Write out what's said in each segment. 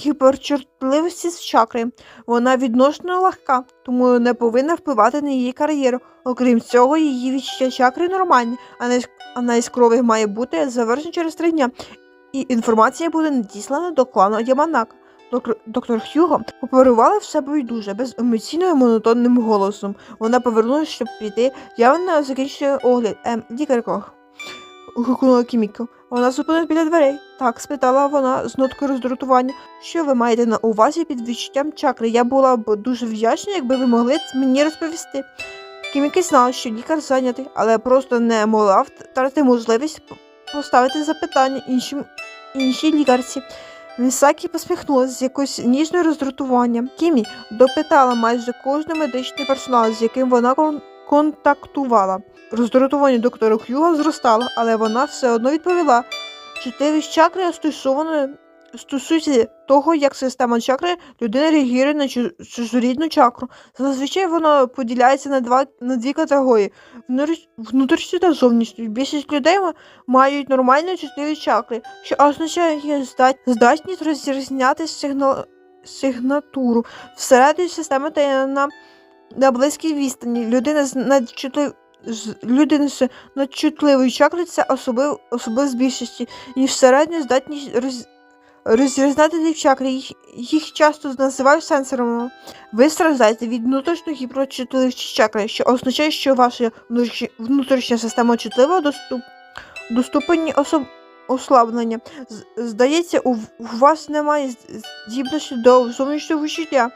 гіперчутливості з чакри. Вона відносно легка, тому не повинна впливати на її кар'єру. Окрім цього, її відчуття чакри нормальні, а аналіз крові має бути завершений через три дня. І інформація буде надіслана до клану Яманака. Доктор, доктор Хьюго поперувала в себе байдуже, беземоційним і монотонним голосом. Вона повернулася, щоб піти. Явно закінчує огляд. Ем, лікарко. гукнула Кіміко. Вона зупинилась біля дверей. Так, спитала вона з ноткою роздратування. Що ви маєте на увазі під відчуттям чакри? Я була б дуже вдячна, якби ви могли мені розповісти. Кіміки знала, що лікар зайнятий, але просто не могла втратити можливість поставити запитання іншим, іншій лікарці. Місакі посміхнулася з якоюсь ніжною роздратуванням. Кімі допитала майже кожен медичний персонал, з яким вона контактувала. Роздратування доктора Х'юга зростало, але вона все одно відповіла. Чутливість чакри стосовано стосується того, як система чакри людини реагує на чу- чужорідну чакру. Зазвичай воно поділяється на два на дві категорії: внутрі- внутрішню та зовнішню. Більшість людей мають нормальну чутливі чакри, що означає здатність розрізняти сигнал, сигнатуру всередині системи та на, на близькій відстані. Людина з надчутлив... з- Людина з надчутливою чакрою це особлив... особливість більшості, ніж середня здатність роз... розрізняти дві чакри. Їх... їх часто називають сенсорами. Ви страждаєте від внутрішньої гіперчутливості чакри, що означає, що ваша внутрішня, система чутлива до, ступ... до ступені особ... ослаблення. Здається, у, у вас немає здібності до зовнішнього відчуття.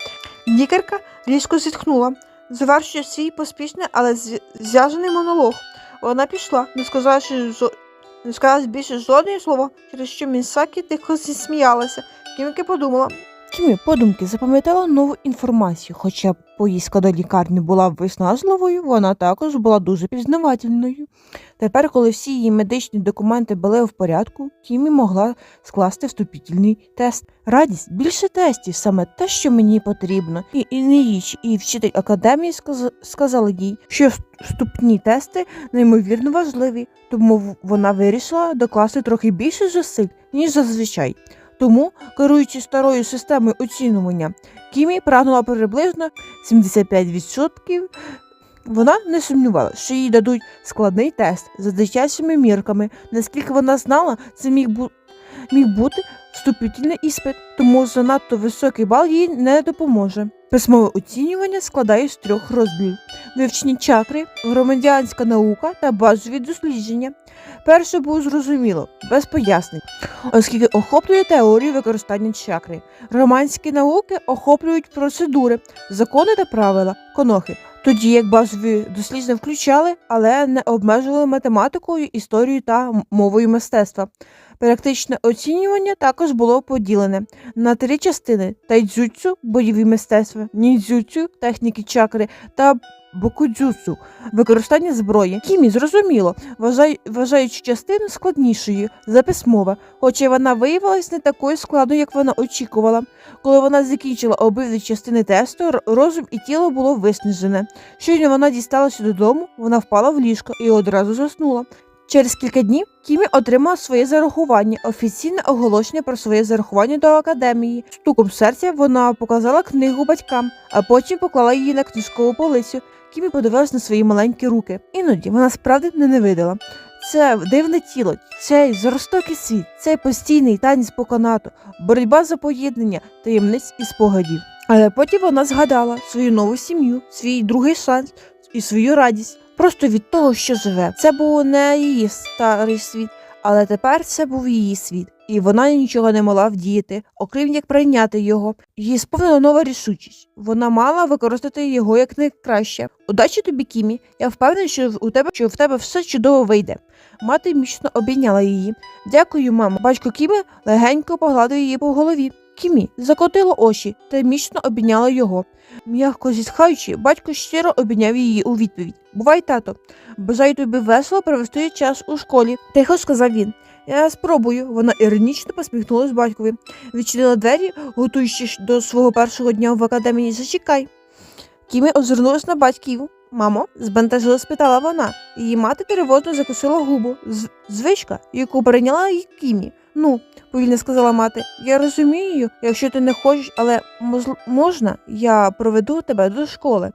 Лікарка різко зітхнула, завершує свій поспішний, але зв'язаний монолог. Вона пішла, не сказавши жо... не сказала більше жодного слова, через що Місакі тихо засміялася. Кіміки подумала, Кімі подумки запам'ятала нову інформацію, хоча поїздка до лікарні була виснажливою, вона також була дуже пізнавательною. Тепер, коли всі її медичні документи були в порядку, Кімі могла скласти вступительний тест. Радість більше тестів, саме те, що мені потрібно. І, і не їч, і вчитель академії сказ- сказали їй, що вступні тести неймовірно важливі, тому вона вирішила докласти трохи більше зусиль, ніж зазвичай. Тому, керуючи старою системою оцінювання, Кімі прагнула приблизно 75%. Вона не сумнівала, що їй дадуть складний тест за дитячими мірками. Наскільки вона знала, це міг, бу- міг бути вступительний іспит, тому занадто високий бал їй не допоможе. Письмове оцінювання складає з трьох розділів: вивчення чакри, громадянська наука та базові дослідження. Перше було зрозуміло, без пояснень оскільки охоплює теорію використання чакри. Романські науки охоплюють процедури, закони та правила, конохи. Тоді як базові дослідження включали, але не обмежували математикою, історією та мовою мистецтва. Практичне оцінювання також було поділене на три частини: тайдзюцю, бойові мистецтва, ніндзюцю, техніки чакри та бокудзюцу, використання зброї. Кімі зрозуміло, вважаючи частину складнішою за письмове, хоча вона виявилась не такою складною, як вона очікувала. Коли вона закінчила обидві частини тесту, розум і тіло було виснажене. Щойно вона дісталася додому, вона впала в ліжко і одразу заснула. Через кілька днів Кімі отримала своє зарахування, офіційне оголошення про своє зарахування до академії. Стуком серця вона показала книгу батькам, а потім поклала її на книжкову полицю. Кімі подивилась на свої маленькі руки. Іноді вона справді не невидала. Це дивне тіло, цей жорстокий світ, цей постійний танець по канату, боротьба за поєднання таємниць і спогадів. Але потім вона згадала свою нову сім'ю, свій другий шанс і свою радість просто від того, що живе. Це був не її старий світ, але тепер це був її світ, і вона нічого не могла вдіяти, окрім як прийняти його. Її сповнила нова рішучість. Вона мала використати його як найкраще. Удачі тобі, Кімі. Я впевнений, що у тебе що в тебе все чудово вийде. Мати міцно обійняла її. Дякую, мамо. Батько Кімі легенько погладив її по голові. Кімі закотило очі та міцно обійняла його. М'яко зітхаючи, батько щиро обійняв її у відповідь. Бувай, тато, бажаю тобі весело провести час у школі, тихо сказав він. Я спробую. Вона іронічно посміхнулась батькові, відчинила двері, готуючись до свого першого дня в академії. Зачекай. Кімі озирнулась на батьків. Мамо, збентежила спитала вона. Її мати перевозно закусила губу. Звичка, яку перейняла її Кімі. Ну, повільно сказала мати, я розумію, якщо ти не хочеш, але можна, я проведу тебе до школи.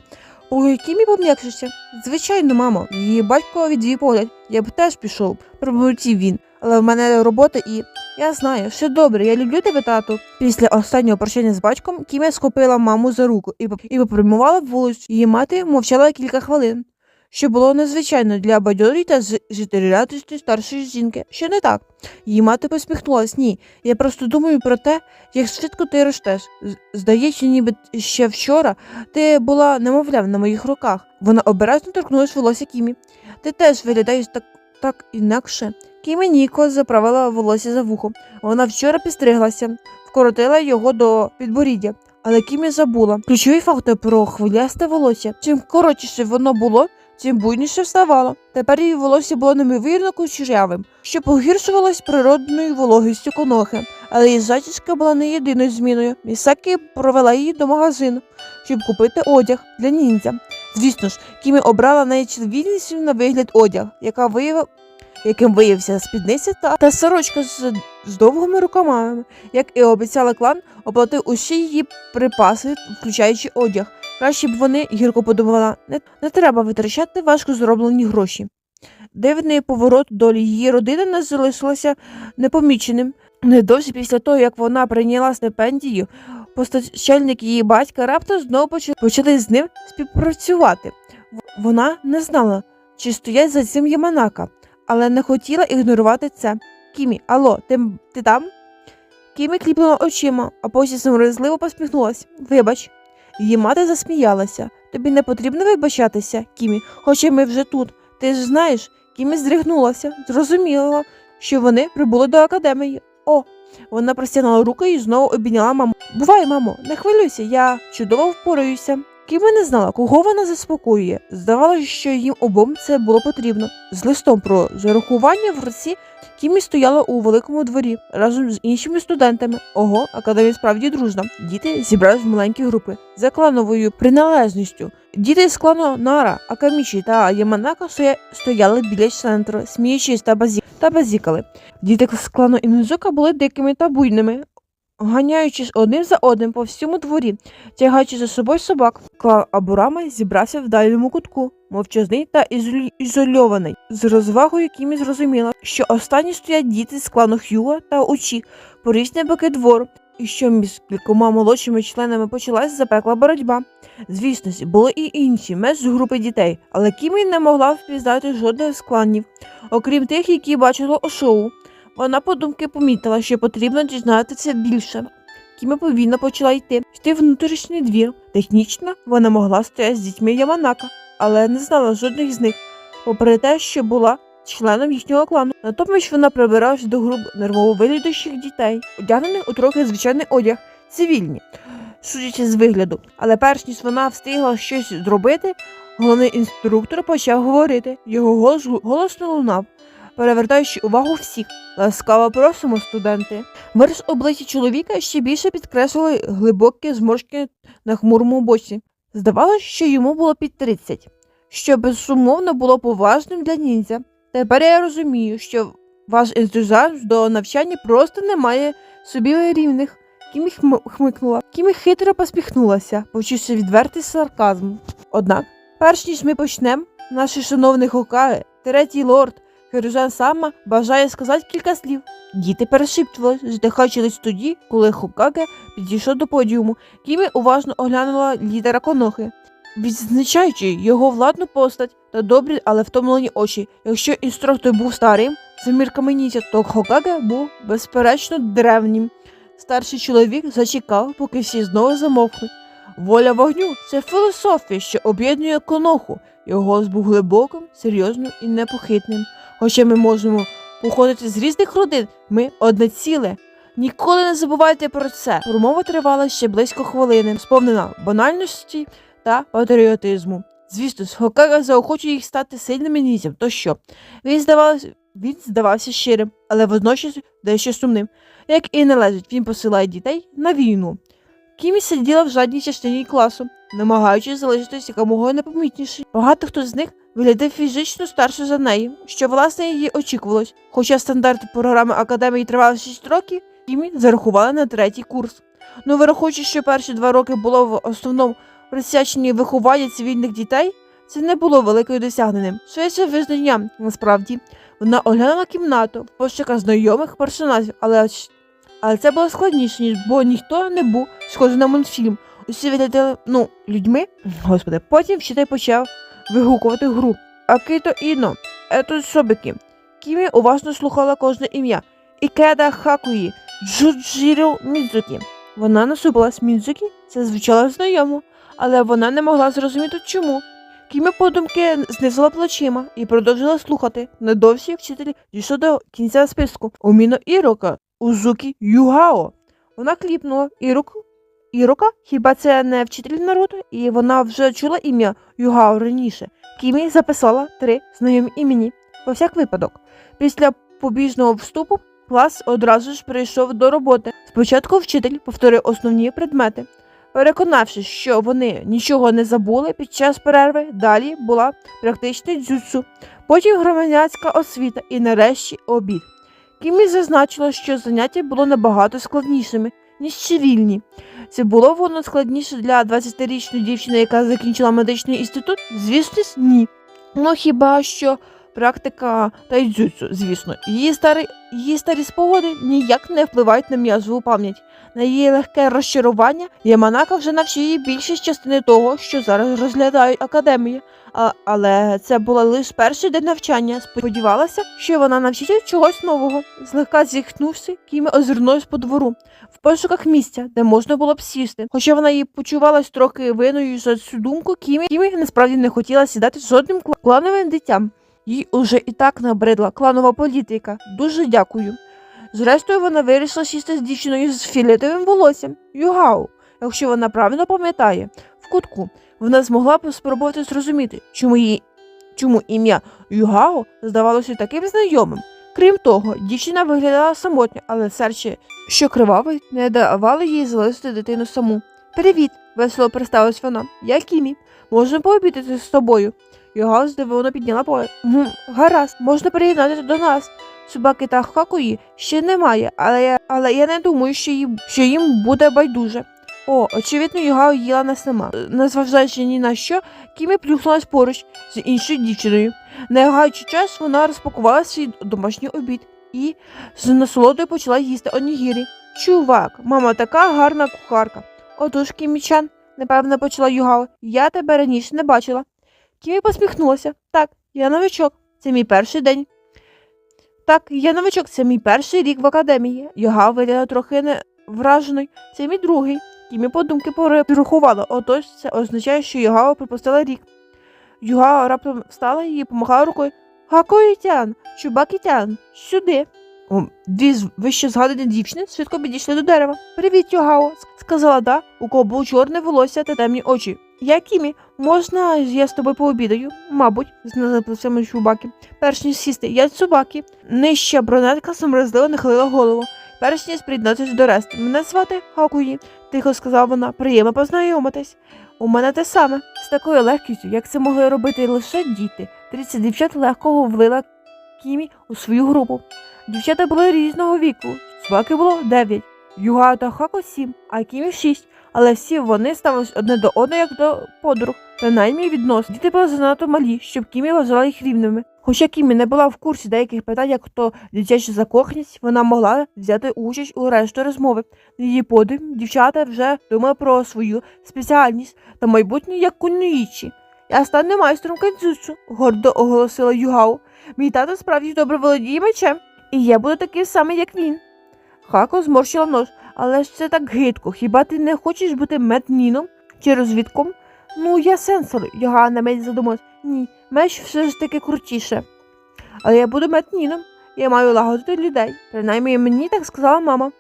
У Кімі пом'якшився. Звичайно, мамо, її батько відвів погляд. Я б теж пішов, пробурмотів він. Але в мене робота і. Я знаю, все добре, я люблю тебе, тату. Після останнього прощання з батьком Кім'я схопила маму за руку і, і попрямувала вулицю. Її мати мовчала кілька хвилин, що було незвичайно для бадьорої та життєрадісної старшої жінки. Що не так? Її мати посміхнулась. Ні, я просто думаю про те, як швидко ти ростеш. Здається, ніби ще вчора ти була немовлям на моїх руках. Вона обережно торкнулась волосся Кімі. Ти теж виглядаєш так, так інакше. Кімі Ніко заправила волосся за вухо. Вона вчора підстриглася, вкоротила його до підборіддя. Але Кімі забула ключовий фактор про хвилясте волосся. Чим коротше воно було, тим буйніше вставало. Тепер її волосся було неймовірно кучерявим, що погіршувалось природною вологістю конохи. Але її зачіска була не єдиною зміною. Місакі провела її до магазину, щоб купити одяг для ніндзя. Звісно ж, Кімі обрала найчервініший на вигляд одяг, яка виявила. Яким виявився спідниця та, та сорочка з, з довгими рукавами. Як і обіцяла клан, оплатив усі її припаси, включаючи одяг. Краще б вони, гірко подумала, не, не треба витрачати важко зроблені гроші. Дивний поворот долі її родини не залишилося непоміченим. Недовзі після того, як вона прийняла стипендію, постачальник її батька раптом знову почали з ним співпрацювати. Вона не знала, чи стоять за цим Яманака, але не хотіла ігнорувати це. Кімі, алло, ти, ти там? Кімі кліпнула очима, а потім замрезливо посміхнулась. Вибач. Її мати засміялася. Тобі не потрібно вибачатися, Кімі, хоча ми вже тут. Ти ж знаєш, Кімі здригнулася, зрозуміла, що вони прибули до академії. О, вона простягнула руки і знову обійняла маму. Бувай, мамо, не хвилюйся, я чудово впораюся. Кімі не знала, кого вона заспокоює. Здавалося, що їм обом це було потрібно. З листом про зарахування в руці Кімі стояла у великому дворі разом з іншими студентами. Ого, академія справді дружна. Діти зібрались в маленькі групи за клановою приналежністю. Діти з клану Нара, Акамічі та Яманака стояли біля центру, сміючись та, базі... та базікали. Діти з клану Інзука були дикими та буйними, ганяючись одним за одним по всьому дворі, тягаючи за собою собак. Клан Абурами зібрався в дальньому кутку, мовчазний та ізольований. З розвагою Кімі зрозуміла, що останні стоять діти з клану Х'юга та Учі по боки двору, і що між кількома молодшими членами почалась запекла боротьба. Звісно, були і інші меж з групи дітей, але Кімі не могла впізнати жодних з кланів, окрім тих, які бачила у шоу. Вона подумки помітила, що потрібно дізнатися більше. Кімі повільно почала йти, йти в внутрішній двір. Технічно вона могла стояти з дітьми Яманака, але не знала жодних з них, попри те, що була членом їхнього клану. Натомість вона прибиралась до груп нервово виглядаючих дітей, одягнених у трохи звичайний одяг, цивільні, судячи з вигляду. Але перш ніж вона встигла щось зробити, головний інструктор почав говорити. Його голос голосно лунав, перевертаючи увагу всіх. Ласкаво просимо, студенти. Вираз обличчя чоловіка ще більше підкреслили глибокі зморшки на хмурому боці. Здавалося, що йому було під 30, що безсумовно було поважним для ніндзя. Тепер я розумію, що ваш ентузіазм до навчання просто не має собі рівних. Кімі хм- хмикнула. Кімі хитро посміхнулася, почувши відвертий сарказм. Однак, перш ніж ми почнемо, наші шановні Хокаги, третій лорд Херужан Сама бажає сказати кілька слів. Діти перешіптували, здихаючи лише тоді, коли Хокаге підійшов до подіуму. Кімі уважно оглянула лідера Конохи, відзначаючи його владну постать та добрі, але втомлені очі. Якщо інструктор був старим, за мірками ніндзя, то Хокаге був безперечно древнім. Старший чоловік зачекав, поки всі знову замовкнуть. Воля вогню це філософія, що об'єднує коноху. Його голос був глибоким, серйозним і непохитним. Хоча ми можемо походити з різних родин, ми одне ціле. Ніколи не забувайте про це. Промова тривала ще близько хвилини, сповнена банальності та патріотизму. Звісно, Хокага заохочує їх стати сильними ніндзям, то що? Він здавався, він здавався щирим, але водночас дещо сумним. Як і належить, він посилає дітей на війну. Кімі сиділа в жадній частині класу, намагаючись залишитись якомога непомітніше. Багато хто з них виглядав фізично старше за неї, що власне її очікувалось. Хоча стандарти програми академії тривали 6 років, Кімі зарахували на третій курс. Ну, враховуючи, що перші два роки було в основному присвячені вихованню цивільних дітей, це не було великою досягненням. Швидше визнанням, насправді. Вона оглянула кімнату в пошуках знайомих персонажів, але, але це було складніше, ніж бо ніхто не був схожий на мультфільм. Усі виглядали, ну, людьми. Господи, потім вчитель почав вигукувати гру. Акито Іно, ето Собіки. Кімі уважно слухала кожне ім'я. Ікеда Хакуї, Джуджіро Мідзукі. Вона насупилась Мідзукі, це звучало знайомо, але вона не могла зрозуміти чому. Кімі подумки знизила плечима і продовжила слухати. Недовсі вчитель дійшов до кінця списку. Уміно Ірока, Узукі Югао. Вона кліпнула Іроку. Ірока? Хіба це не вчитель народу? І вона вже чула ім'я Югао раніше. Кімі записала три знайомі імені. По всяк випадок. Після побіжного вступу клас одразу ж прийшов до роботи. Спочатку вчитель повторив основні предмети. Переконавшись, що вони нічого не забули під час перерви, далі була практичний дзюцу, потім громадянська освіта і нарешті обід. Кімі зазначила, що заняття було набагато складнішими, ніж цивільні. Це було воно складніше для 20-річної дівчини, яка закінчила медичний інститут? Звісно, ні. Ну хіба що практика тайдзюцу, звісно, її старі, її старі спогади ніяк не впливають на м'язову пам'ять. На її легке розчарування Яманака вже навчив її більшість частини того, що зараз розглядають академії. А, але це було лише перший день навчання. Сподівалася, що вона навчиться чогось нового. Злегка зіхнувши, Кімі озирнулась по двору в пошуках місця, де можна було б сісти. Хоча вона і почувалась трохи виною за цю думку, Кімі, Кімі насправді не хотіла сідати з жодним кла- клановим дитям. Їй уже і так набридла кланова політика. Дуже дякую. Зрештою, вона вирішила сісти з дівчиною з фіолетовим волоссям Югау, якщо вона правильно пам'ятає, в кутку. Вона змогла б спробувати зрозуміти, чому її чому ім'я Югао здавалося таким знайомим. Крім того, дівчина виглядала самотньо, але серце, що кривавий, не давало їй залишити дитину саму. Привіт, весело представилась вона. Я Кімі. Можна пообідати з тобою. Югао здивовано підняла погляд. «Гм, Гаразд, можна приєднатися до нас. Собаки та хакуї ще немає, але я, але я не думаю, що їм, що їм буде байдуже. О, очевидно, Югао їла не сама. Незважаючи ні на що, Кімі плюхнулась поруч з іншою дівчиною. Не гаючи час, вона розпакувала свій домашній обід і з насолодою почала їсти онігірі. Чувак, мама така гарна кухарка. Отож, Кімічан, напевно, почала Югао, я тебе раніше не бачила. Кімі посміхнулася. Так, я новичок. Це мій перший день. Так, я новичок, це мій перший рік в академії. Йога виглядала трохи не враженою. Це мій другий. Кімі подумки порахувала, отож це означає, що Йога припустила рік. Юга раптом встала і помахала рукою. Гакоїтян, чубакітян, сюди. О, дві вище згадані дівчини швидко підійшли до дерева. Привіт, Йогао, сказала да, у кого було чорне волосся та темні очі. Я Кімі, можна я з тобою пообідаю? Мабуть, знизили плечима чубаки. Перш ніж сісти, я Цубакі. Нижча бронетка сумрезливо нахилила голову. Перш ніж приєднатися до решти. Мене звати Хакуї, тихо сказала вона. Приємно познайомитись. У мене те саме. З такою легкістю, як це могли робити лише діти. Тридцять дівчат легко влила Кімі у свою групу. Дівчата були різного віку. Собаки було дев'ять, Юга та Хако сім, а Кімі шість. Але всі вони ставились одне до одного як до подруг, принаймні відносно. Діти були занадто малі, щоб Кімі вважала їх рівними. Хоча Кімі не була в курсі деяких питань, як то дитяча закоханість, вона могла взяти участь у решті розмови. Її подив дівчата вже думали про свою спеціальність та майбутнє як кунуїчі. Я стану майстром кендзюцу, гордо оголосила Югао. Мій тато справді добре володіє мечем, і я буду такий самий, як він. Хако зморщила нос, але ж це так гидко. Хіба ти не хочеш бути медніном чи розвідком? Ну, я сенсор, Йога на мить задумалась. Ні, меч все ж таки крутіше. Але я буду медніном. Я маю лагодити людей. Принаймні мені так сказала мама.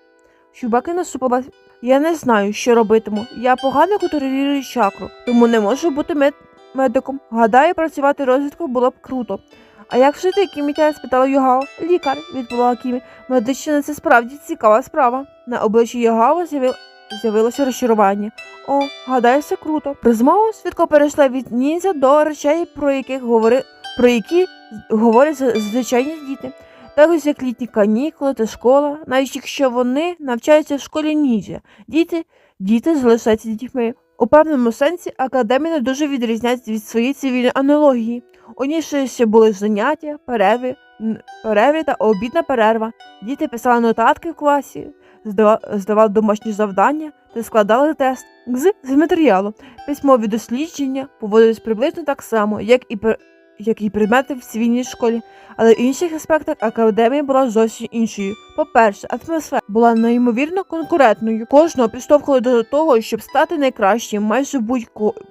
Чубаки насупилась. Я не знаю, що робитиму. Я погано контролюю чакру, тому не можу бути мед... медиком. Гадаю, працювати розвідкою було б круто. А як же ти, Кімітя? спитала Йогао. Лікар, відповіла Кімі. Медична це справді цікава справа. На обличчі Йогао з'яви... з'явилося розчарування. О, гадаю, це круто. Розмова швидко перейшла від ніндзя до речей, про яких говори... про які говорять звичайні діти. Так як літні канікули та школа, навіть якщо вони навчаються в школі ніндзя, діти, діти залишаються дітьми. У певному сенсі академія не дуже відрізняється від своєї цивільної аналогії. У ній ще були заняття, перерви, перерви та обідна перерва. Діти писали нотатки в класі, здава- здавали домашні завдання та складали тест з, з матеріалу. Письмові дослідження поводились приблизно так само, як і, як і предмети в цивільній школі, але в інших аспектах академія була зовсім іншою. По-перше, атмосфера була неймовірно конкурентною. Кожного підштовхували до того, щоб стати найкращим майже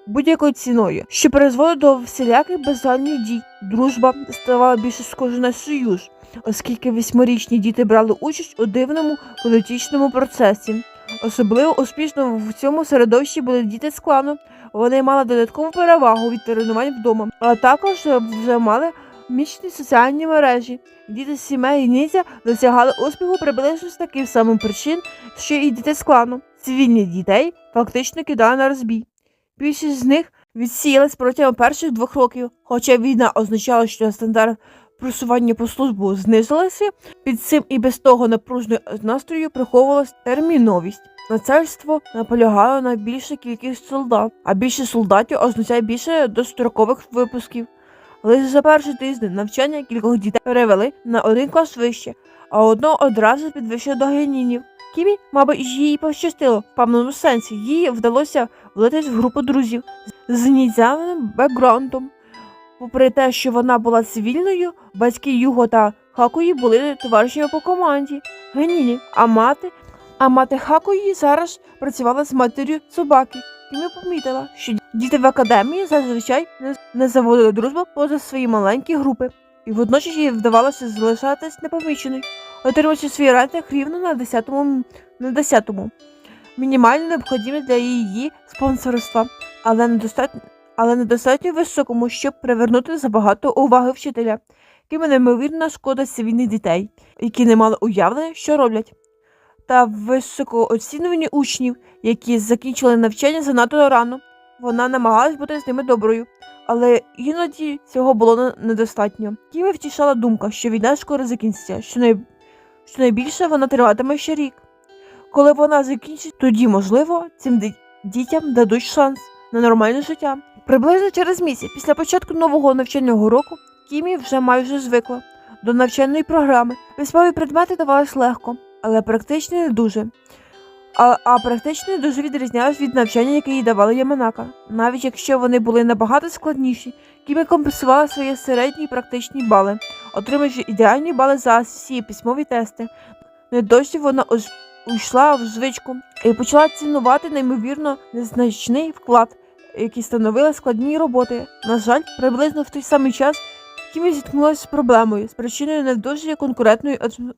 будь-якою ціною, що призводило до всіляких безжальних дій. Дружба ставала більше схожа на союз, оскільки восьмирічні діти брали участь у дивному політичному процесі. Особливо успішно в цьому середовищі були діти з клану. Вони мали додаткову перевагу від тренувань вдома, а також е, вже мали міцні соціальні мережі. Діти з сімей ніндзя досягали успіху приблизно з таких самих причин, що і діти з клану. Цивільних дітей фактично кидали на розбій. Більшість з них відсіялись протягом перших двох років, хоча війна означала, що стандарт просування по службу знизилися, під цим і без того напружною настрою приховувалась терміновість. Начальство наполягало на більше кількість солдат, а більше солдатів означає більше дострокових випусків. Лише за перший тиждень навчання кількох дітей перевели на один клас вище, а одного одразу підвищили до генінів. Кімі, мабуть, їй пощастило в певному сенсі. Їй вдалося влитись в групу друзів з нідзявним бекграундом. Попри те, що вона була цивільною, батьки Юго та Хакуї були товаришами по команді Геніні, а мати, а мати Хакуї зараз працювала з матір'ю собаки. Кімі помітила, що діти в академії зазвичай не, заводили дружбу поза свої маленькі групи, і водночас їй вдавалося залишатись непоміченою, отримуючи свій рейтинг рівно на 10-му, на 10-му. Мінімально необхідні для її спонсорства, але недостатньо але недостатньо високому, щоб привернути забагато уваги вчителя, якими неймовірна шкода цивільних дітей, які не мали уявлення, що роблять, та високооцінювані учнів, які закінчили навчання занадто рано. Вона намагалась бути з ними доброю, але іноді цього було не- недостатньо. Кіми втішала думка, що війна скоро закінчиться, що, най... що найбільше вона триватиме ще рік. Коли вона закінчить, тоді, можливо, цим дітям дадуть шанс на нормальне життя. Приблизно через місяць після початку нового навчального року Кімі вже майже звикла до навчальної програми. Письмові предмети давались легко, але практичні не дуже. А, а практичні дуже відрізнялись від навчання, яке їй давали Яманака. Навіть якщо вони були набагато складніші, Кімі компенсувала свої середні практичні бали, отримавши ідеальні бали за всі письмові тести. Недовзі вона ось уйшла в звичку і почала цінувати неймовірно незначний вклад, який становили складні роботи. На жаль, приблизно в той самий час Кімі зіткнулася з проблемою, спричиною невдовзі конкурентною атм...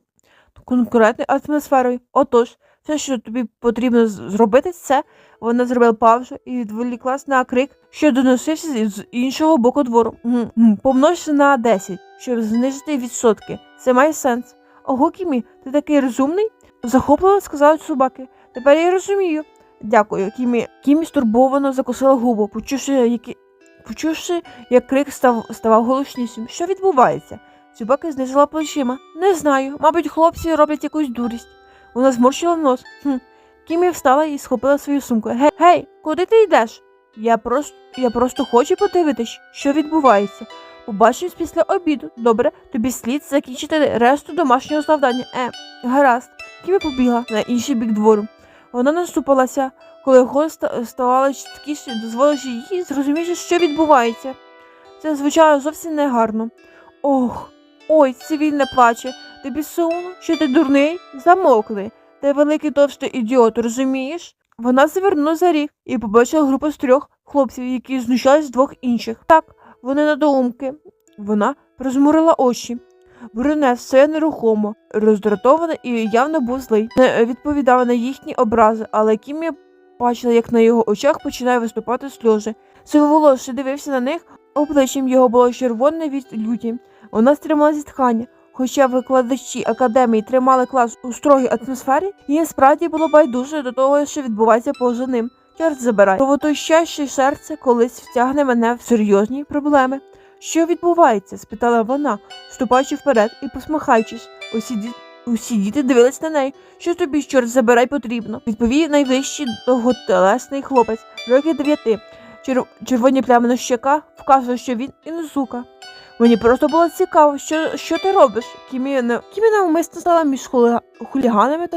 конкурентною атмосферою. Отож, все, що тобі потрібно зробити, це вона зробила паузу і відволіклась на крик, що доносився з- з іншого боку двору. Помножся на 10, щоб знизити відсотки. Це має сенс. Ого, Кімі, ти такий розумний? Захопливо сказали собаки. Тепер я розумію. Дякую, Кімі. Кімі стурбовано закусила губу, почувши, які... почувши, як крик став... ставав голоснішим. Що відбувається? Собака знизила плечима. Не знаю. Мабуть, хлопці роблять якусь дурість. Вона зморщила нос. Хм. Кімі встала і схопила свою сумку. Гей, гей, куди ти йдеш? Я просто, я просто хочу подивитись, що відбувається. Побачимось після обіду. Добре, тобі слід закінчити решту домашнього завдання. Е, гаразд. Кімі побігла на інший бік двору. Вона наступалася, коли гость ставала чіткіше, дозволивши їй зрозуміти, що відбувається. Це звучало зовсім негарно. Ох, ой, цивільне плаче. Тобі сумно, що ти дурний? Замовкли. Ти великий товстий ідіот, розумієш? Вона завернула за ріг і побачила групу з трьох хлопців, які знущались з двох інших. Так, вони надоумки. Вона прозмурила очі. Брюнет все нерухомо, роздратований і явно був злий. Не відповідав на їхні образи, але Кімі бачила, як на його очах починає виступати сльози. Сивоволосий дивився на них, обличчям його було червоне від люті. Вона стримала зітхання. Хоча викладачі академії тримали клас у строгій атмосфері, їм справді було байдуже до того, що відбувається поза ним. Чорт забирай. Кровотощаще серце колись втягне мене в серйозні проблеми. Що відбувається? спитала вона, ступаючи вперед і посміхаючись. Усі, ді... Усі діти дивились на неї. Що тобі, чорт забирай, потрібно? Відповів найвищий довготелесний хлопець, років дев'яти. Чер... Червоні плями на щеках вказує, що він інозука. Мені просто було цікаво, що, що ти робиш? Кімі, не... Навмисно стала між хуліганами та